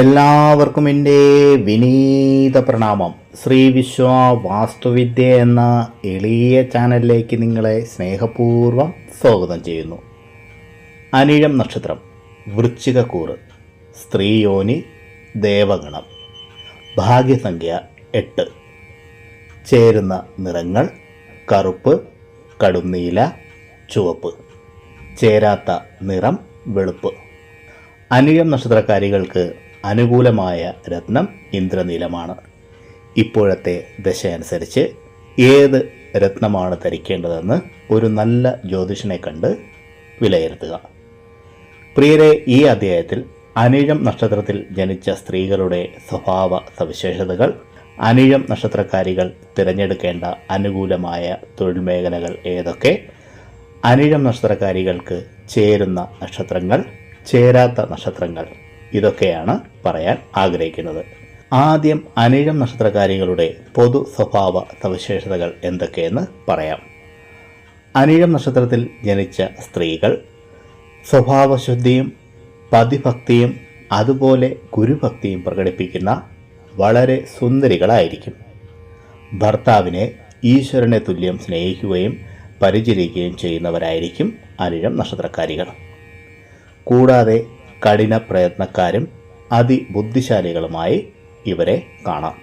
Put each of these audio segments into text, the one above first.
എല്ലാവർക്കും എന്റെ വിനീത പ്രണാമം. ശ്രീ വിശ്വ വാസ്തുവിദ്യ എന്ന എളിയ ചാനലിലേക്ക് നിങ്ങളെ സ്നേഹപൂർവം സ്വാഗതം ചെയ്യുന്നു. അനിഴം നക്ഷത്രം വൃശ്ചികക്കൂറ് സ്ത്രീയോനി ദേവഗണം ഭാഗ്യസംഖ്യ എട്ട്. ചേരുന്ന നിറങ്ങൾ കറുപ്പ് കടുന്നീല ചുവപ്പ്. ചേരാത്ത നിറം വെളുപ്പ്. അനിഴം നക്ഷത്രക്കാരികൾക്ക് അനുകൂലമായ രത്നം ഇന്ദ്രനീലമാണ്. ഇപ്പോഴത്തെ ദശ അനുസരിച്ച് ഏത് രത്നമാണ് ധരിക്കേണ്ടതെന്ന് ഒരു നല്ല ജ്യോതിഷനെ കണ്ട് വിലയിരുത്തുക. പ്രിയരെ ഈ അധ്യായത്തിൽ അനിഴം നക്ഷത്രത്തിൽ ജനിച്ച സ്ത്രീകളുടെ സ്വഭാവ സവിശേഷതകൾ അനിഴം നക്ഷത്രക്കാരികൾ തിരഞ്ഞെടുക്കേണ്ട അനുകൂലമായ തൊഴിൽ മേഖലകൾ ഏതൊക്കെ അനിഴം നക്ഷത്രക്കാരികൾക്ക് ചേരുന്ന നക്ഷത്രങ്ങൾ ചേരാത്ത നക്ഷത്രങ്ങൾ ഇതൊക്കെയാണ് പറയാൻ ആഗ്രഹിക്കുന്നത്. ആദ്യം അനിഴം നക്ഷത്രകാരികളുടെ പൊതു സ്വഭാവ സവിശേഷതകൾ എന്തൊക്കെയെന്ന് പറയാം. അനിഴം നക്ഷത്രത്തിൽ ജനിച്ച സ്ത്രീകൾ സ്വഭാവശുദ്ധിയും പതിഭക്തിയും അതുപോലെ ഗുരുഭക്തിയും പ്രകടിപ്പിക്കുന്ന വളരെ സുന്ദരികളായിരിക്കും. ഭർത്താവിനെ ഈശ്വരനെ തുല്യം സ്നേഹിക്കുകയും പരിചരിക്കുകയും ചെയ്യുന്നവരായിരിക്കും അനിഴം നക്ഷത്രക്കാരികൾ. കൂടാതെ കഠിന പ്രയത്നക്കാരും അതിബുദ്ധിശാലികളുമായി ഇവരെ കാണാം.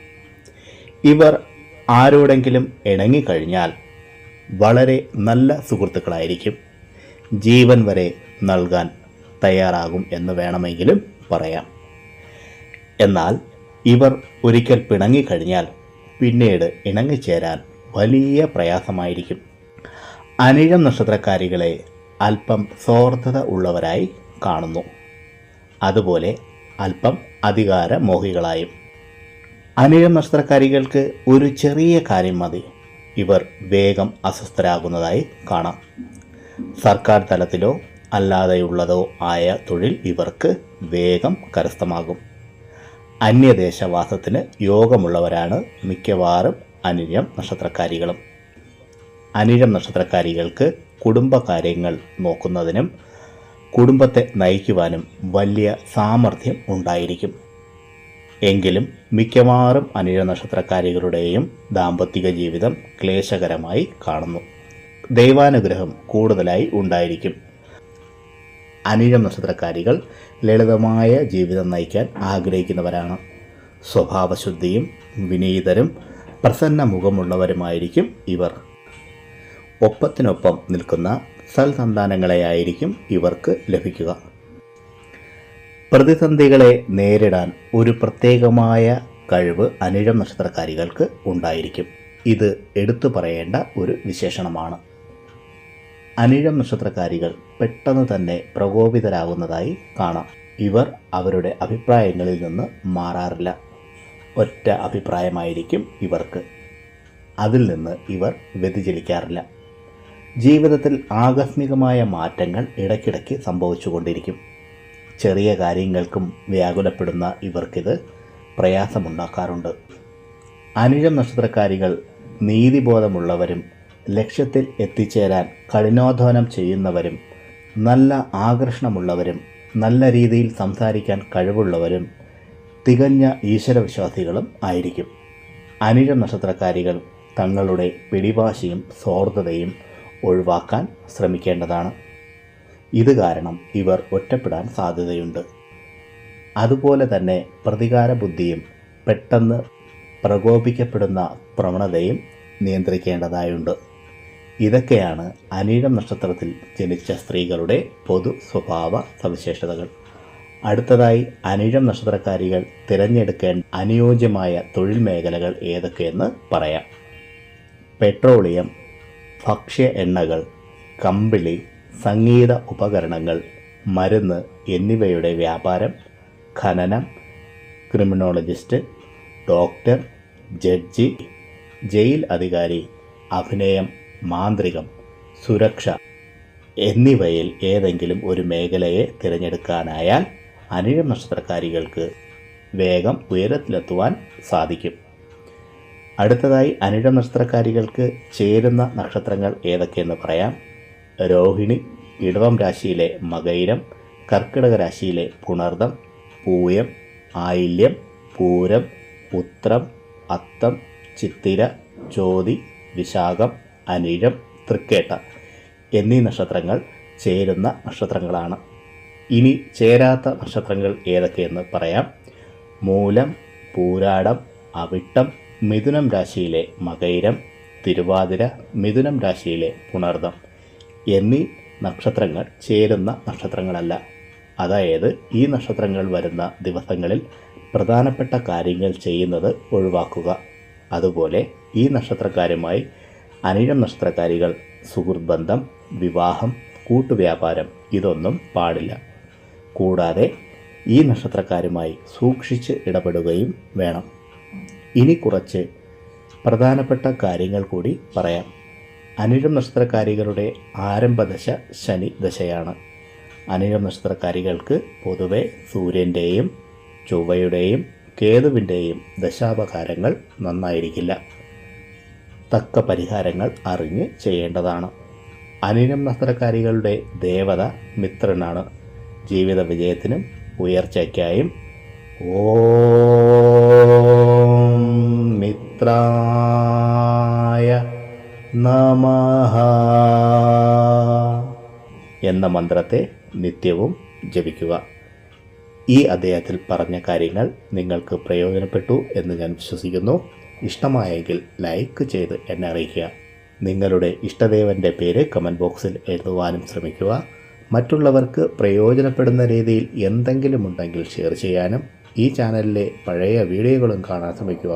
ഇവർ ആരോടെങ്കിലും ഇണങ്ങിക്കഴിഞ്ഞാൽ വളരെ നല്ല സുഹൃത്തുക്കളായിരിക്കും. ജീവൻ വരെ നൽകാൻ തയ്യാറാകും എന്ന് വേണമെങ്കിലും പറയാം. എന്നാൽ ഇവർ ഒരിക്കൽ പിണങ്ങിക്കഴിഞ്ഞാൽ പിന്നീട് ഇണങ്ങിച്ചേരാൻ വലിയ പ്രയാസമായിരിക്കും. അനിഴം നക്ഷത്രക്കാരികളെ അല്പം സ്വാർത്ഥത ഉള്ളവരായി കാണുന്നു. അതുപോലെ അല്പം അധികാര മോഹികളായും നഷ്ടക്കാരികൾക്ക് ഒരു ചെറിയ കാര്യം മതി. ഇവർ വേഗം അസ്വസ്ഥരാകുന്നതായി കാണാം. സർക്കാർ തലത്തിലോ അല്ലാതെയുള്ളതോ ആയ തൊഴിൽ ഇവർക്ക് വേഗം കരസ്ഥമാകും. അന്യദേശവാസത്തിന് യോഗമുള്ളവരാണ് മിക്കവാറും അനിഴം നക്ഷത്രക്കാരികളും. അനിഴം നക്ഷത്രക്കാരികൾക്ക് കുടുംബകാര്യങ്ങൾ നോക്കുന്നതിനും കുടുംബത്തെ നയിക്കുവാനും വലിയ സാമർഥ്യം ഉണ്ടായിരിക്കും. എങ്കിലും മിക്കവാറും അനിഴ നക്ഷത്രക്കാരികളുടെയും ദാമ്പത്തിക ജീവിതം ക്ലേശകരമായി കാണുന്നു. ദൈവാനുഗ്രഹം കൂടുതലായി ഉണ്ടായിരിക്കും. അനിഴം നക്ഷത്രക്കാരികൾ ലളിതമായ ജീവിതം നയിക്കാൻ ആഗ്രഹിക്കുന്നവരാണ്. സ്വഭാവശുദ്ധിയും വിനീതരും പ്രസന്ന മുഖമുള്ളവരുമായിരിക്കും ഇവർ. ഒപ്പത്തിനൊപ്പം നിൽക്കുന്ന സൽസന്താനങ്ങളെയായിരിക്കും ഇവർക്ക് ലഭിക്കുക. പ്രതിസന്ധികളെ നേരിടാൻ ഒരു പ്രത്യേകമായ കഴിവ് അനിഴം നക്ഷത്രക്കാരികൾക്ക് ഉണ്ടായിരിക്കും. ഇത് എടുത്തു പറയേണ്ട ഒരു വിശേഷണമാണ്. അനിഴം നക്ഷത്രക്കാരികൾ പെട്ടെന്ന് തന്നെ പ്രകോപിതരാകുന്നതായി കാണാം. ഇവർ അവരുടെ അഭിപ്രായങ്ങളിൽ നിന്ന് മാറാറില്ല. ഒറ്റ അഭിപ്രായമായിരിക്കും ഇവർക്ക്. അതിൽ നിന്ന് ഇവർ വ്യതിചലിക്കാറില്ല. ജീവിതത്തിൽ ആകസ്മികമായ മാറ്റങ്ങൾ ഇടയ്ക്കിടയ്ക്ക് സംഭവിച്ചുകൊണ്ടിരിക്കും. ചെറിയ കാര്യങ്ങൾക്കും വ്യാകുലപ്പെടുന്ന ഇവർക്കിത് പ്രയാസമുണ്ടാക്കാറുണ്ട്. അനിഴം നക്ഷത്രക്കാരികൾ നീതിബോധമുള്ളവരും ലക്ഷ്യത്തിൽ എത്തിച്ചേരാൻ കഠിനാധ്വാനം ചെയ്യുന്നവരും നല്ല ആകർഷണമുള്ളവരും നല്ല രീതിയിൽ സംസാരിക്കാൻ കഴിവുള്ളവരും തികഞ്ഞ ഈശ്വരവിശ്വാസികളും ആയിരിക്കും. അനിഴം നക്ഷത്രക്കാരികൾ തങ്ങളുടെ പിടിവാശിയും സ്വാർത്ഥതയും ഒഴിവാക്കാൻ ശ്രമിക്കേണ്ടതാണ്. ഇത് കാരണം ഇവർ ഒറ്റപ്പെടാൻ സാധ്യതയുണ്ട്. അതുപോലെ തന്നെ പ്രതികാര ബുദ്ധിയും പെട്ടെന്ന് പ്രകോപിക്കപ്പെടുന്ന പ്രവണതയും നിയന്ത്രിക്കേണ്ടതായുണ്ട്. ഇതൊക്കെയാണ് അനീഴം നക്ഷത്രത്തിൽ ജനിച്ച സ്ത്രീകളുടെ പൊതു സ്വഭാവ സവിശേഷതകൾ. അടുത്തതായി അനിഴം നക്ഷത്രക്കാരികൾ തിരഞ്ഞെടുക്കേണ്ട അനുയോജ്യമായ തൊഴിൽ മേഖലകൾ ഏതൊക്കെയെന്ന് പറയാം. പെട്രോളിയം ഭക്ഷ്യ എണ്ണകൾ കമ്പിളി സംഗീത ഉപകരണങ്ങൾ മരുന്ന് എന്നിവയുടെ വ്യാപാരം ഖനനം ക്രിമിനോളജിസ്റ്റ് ഡോക്ടർ ജഡ്ജി ജയിൽ അധികാരി അഭിനയം മാന്ത്രികം സുരക്ഷ എന്നിവയിൽ ഏതെങ്കിലും ഒരു മേഖലയെ തിരഞ്ഞെടുക്കാനായാൽ അനിഴം നക്ഷത്രക്കാരികൾക്ക് വേഗം ഉയരത്തിലെത്തുവാൻ സാധിക്കും. അടുത്തതായി അനിഴ നക്ഷത്രക്കാരികൾക്ക് ചേരുന്ന നക്ഷത്രങ്ങൾ ഏതൊക്കെയെന്ന് പറയാം. രോഹിണി ഇടവം രാശിയിലെ മകൈരം കർക്കിടക രാശിയിലെ പുണർദം പൂയം ആയില്യം പൂരം ഉത്രം അത്തം ചിത്തിര ചോതി വിശാഖം അനിഴം തൃക്കേട്ട എന്നീ നക്ഷത്രങ്ങൾ ചേരുന്ന നക്ഷത്രങ്ങളാണ്. ഇനി ചേരാത്ത നക്ഷത്രങ്ങൾ ഏതൊക്കെയെന്ന് പറയാം. മൂലം പൂരാടം അവിട്ടം മിഥുനം രാശിയിലെ മകൈരം തിരുവാതിര മിഥുനം രാശിയിലെ പുണർദം എന്നീ നക്ഷത്രങ്ങൾ ചേരുന്ന നക്ഷത്രങ്ങളല്ല. അതായത് ഈ നക്ഷത്രങ്ങൾ വരുന്ന ദിവസങ്ങളിൽ പ്രധാനപ്പെട്ട കാര്യങ്ങൾ ചെയ്യുന്നത് ഒഴിവാക്കുക. അതുപോലെ ഈ നക്ഷത്രക്കാരുമായി അനിഴം നക്ഷത്രക്കാരികൾ സുഹൃത്ത് ബന്ധം വിവാഹം കൂട്ടുവ്യാപാരം ഇതൊന്നും പാടില്ല. കൂടാതെ ഈ നക്ഷത്രക്കാരുമായി സൂക്ഷിച്ച് ഇടപെടുകയും വേണം. ഇനി കുറച്ച് പ്രധാനപ്പെട്ട കാര്യങ്ങൾ കൂടി പറയാം. അനിഴം നക്ഷത്രക്കാരികളുടെ ആരംഭദശ ശനി ദശയാണ്. അനിഴം നക്ഷത്രക്കാരികൾക്ക് പൊതുവെ സൂര്യന്റെയും ചൊവ്വയുടെയും കേതുവിന്റെയും ദശാപകാരങ്ങൾ നന്നായിരിക്കില്ല. തക്ക പരിഹാരങ്ങൾ അറിഞ്ഞ് ചെയ്യേണ്ടതാണ്. അനിഴം നക്ഷത്രക്കാരികളുടെ ദേവത മിത്രനാണ്. ജീവിത വിജയത്തിനും ഉയർച്ചയ്ക്കായും ഓം മിത്രായ നമഹ എന്ന മന്ത്രത്തെ നിത്യവും ജപിക്കുക ഈ അദ്ദേഹത്തിൽ പറഞ്ഞ കാര്യങ്ങൾ നിങ്ങൾക്ക് പ്രയോജനപ്പെട്ടു എന്ന് ഞാൻ വിശ്വസിക്കുന്നു ഇഷ്ടമായെങ്കിൽ ലൈക്ക് ചെയ്ത് എന്നെ അറിയിക്കുക നിങ്ങളുടെ ഇഷ്ടദേവന്റെ പേര് കമന്റ് ബോക്സിൽ എഴുതുവാനും ശ്രമിക്കുക മറ്റുള്ളവർക്ക് പ്രയോജനപ്പെടുന്ന രീതിയിൽ എന്തെങ്കിലും ഉണ്ടെങ്കിൽ ഷെയർ ചെയ്യാനും ഈ ചാനലിലെ പഴയ വീഡിയോകളും കാണാൻ ശ്രമിക്കുക